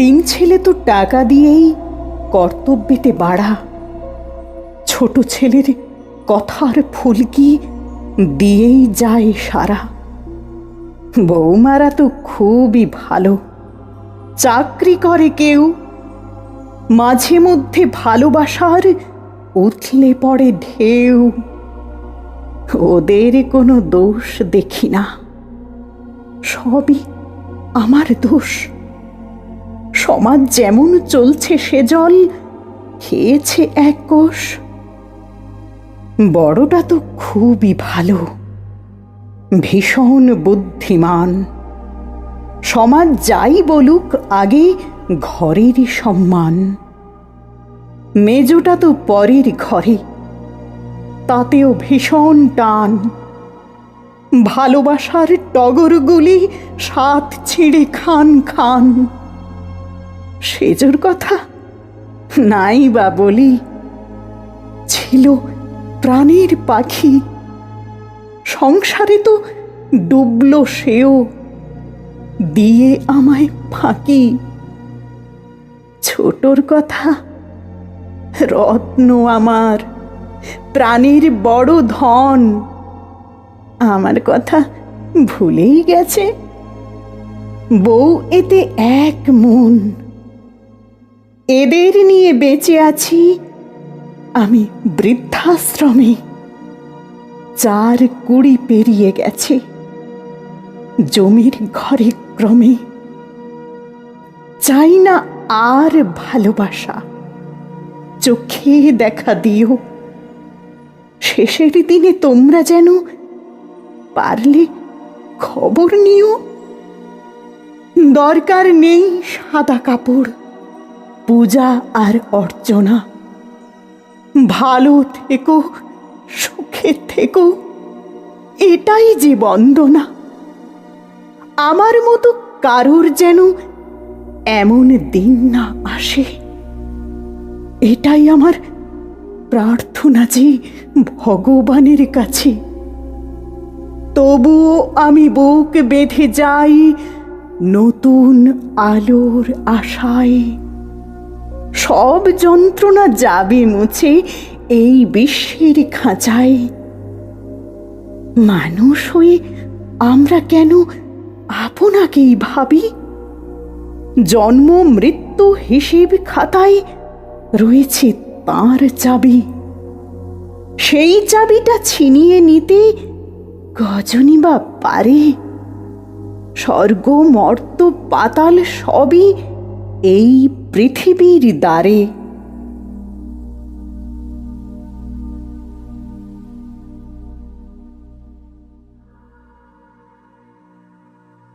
তিন ছেলে তো টাকা দিয়েই কর্তব্যেতে বাড়া। ছোট ছেলের কথার ফুলকি দিয়েই যায় সারা। বৌমারা তো খুবই ভালো। চাকরি করে কেউ। মাঝে মধ্যে ভালোবাসার উথলে পড়ে ঢেউ। ওদের কোনো দোষ দেখি না। সবই আমার দোষ। সমাজ যেমন চলছে সে জল, খেয়েছে এক কোষ। বড়টা তো খুবই ভালো, ভীষণ বুদ্ধিমান। সমাজ যাই বলুক, আগে ঘরেরই সম্মান। মেজোটা তো পরের ঘরে, তাতেও ভীষণ টান। ভালোবাসার টগরগুলি সাত ছিঁড়ে খান খান। সেজোর কথা? নাই বা বলি, ছিল প্রাণের পাখি। সংসারে তো ডুবল সেও, দিয়ে আমায় ফাঁকি। ছোটর কথা, রত্ন আমার, প্রাণীর বড় ধন। আমার কথা ভুলেই গেছে। বউ এতে এক মন। এদের নিয়ে বেঁচে আছি আমি বৃদ্ধাশ্রমে। চার কুড়ি পেরিয়ে গেছে। জমির ঘরে ক্রমে। চাই না আর ভালোবাসা। চোখে দেখা দিও। শেষের দিনে তোমরা যেন পারলে খবর নিও। দরকার নেই সাদা কাপড়। পূজা আর অর্চনা। ভালো থেকো, সুখে থেকো, এটাই যে বন্দনা। আমার মতো কারুর যেন এমন দিন না আসে। এটাই আমার প্রার্থনা যে ভগবানের কাছে। তবুও আমি বুক বেঁধে যাই নতুন আলোর আশায়। সব যন্ত্রণা যাবে মুছে এই বিশ্বের খাঁচায়। মানুষ হয়ে আমরা কেন আপনাকেই ভাবি? জন্ম, মৃত্যু, হিসেব খাতায় রয়েছে তাঁর চাবি। সেই চাবিটা ছিনিয়ে নিতে গজনী বা পারে। স্বর্গ, মর্ত, পাতাল সবই এই পৃথিবীর দ্বারে